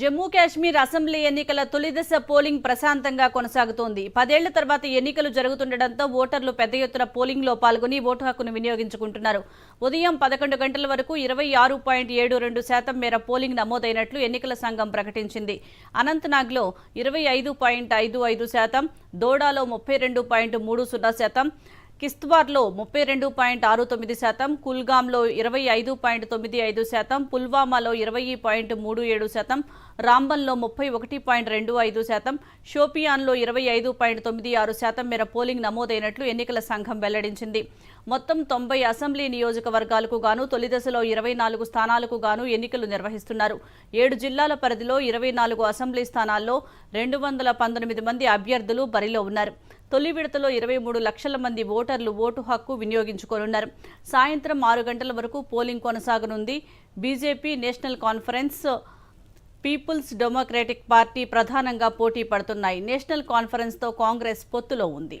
Jammu Kashmir assembly ఎన్నికల తొలిదశ polling ప్రశాంతంగా కొనసాగుతోంది. పదేళ్ళ తర్వాత ఎన్నికలు జరుగుతుండటంతో ఓటర్లు పెద్ద ఎత్తున పోలింగ్లో పాల్గొని ఓటు హక్కును వినియోగించుకుంటున్నారు. ఉదయం పదకొండు గంటల వరకు ఇరవై ఆరు పాయింట్ ఏడు రెండు శాతం మేర పోలింగ్ నమోదైనట్లు ఎన్నికల సంఘం ప్రకటించింది. అనంతనాగ్లో ఇరవై ఐదు పాయింట్ ఐదు ఐదు శాతం దోడాలో ముప్పై రెండు పాయింట్ మూడు సున్నా శాతం కిస్తవార్లో ముప్పై రెండు పాయింట్ ఆరు తొమ్మిది శాతం కుల్గాంలో ఇరవై ఐదు పాయింట్ తొమ్మిది ఐదు శాతం పుల్వామాలో ఇరవై పాయింట్ మూడు ఏడు శాతం రాంబన్లో ముప్పై ఒకటి పాయింట్ రెండు ఐదు శాతం షోపియాన్లో ఇరవై ఐదు పాయింట్ తొమ్మిది ఆరు శాతం మేర పోలింగ్ నమోదైనట్లు ఎన్నికల సంఘం వెల్లడించింది. మొత్తం తొంభై అసెంబ్లీ నియోజకవర్గాలకు గాను తొలి దశలో ఇరవై నాలుగు స్థానాలకు గాను ఎన్నికలు నిర్వహిస్తున్నారు. ఏడు జిల్లాల పరిధిలో ఇరవై నాలుగు అసెంబ్లీ స్థానాల్లో రెండు వందల పంతొమ్మిది మంది అభ్యర్థులు బరిలో ఉన్నారు. తొలి విడతలో ఇరవై మూడు లక్షల మంది ఓటర్లు ఓటు హక్కు వినియోగించుకోనున్నారు. సాయంత్రం ఆరు గంటల వరకు polling కొనసాగనుంది. BJP National Conference People's Democratic Party ప్రధానంగా పోటీ పడుతున్నాయి. నేషనల్ కాన్ఫరెన్స్తో కాంగ్రెస్ పొత్తులో ఉంది.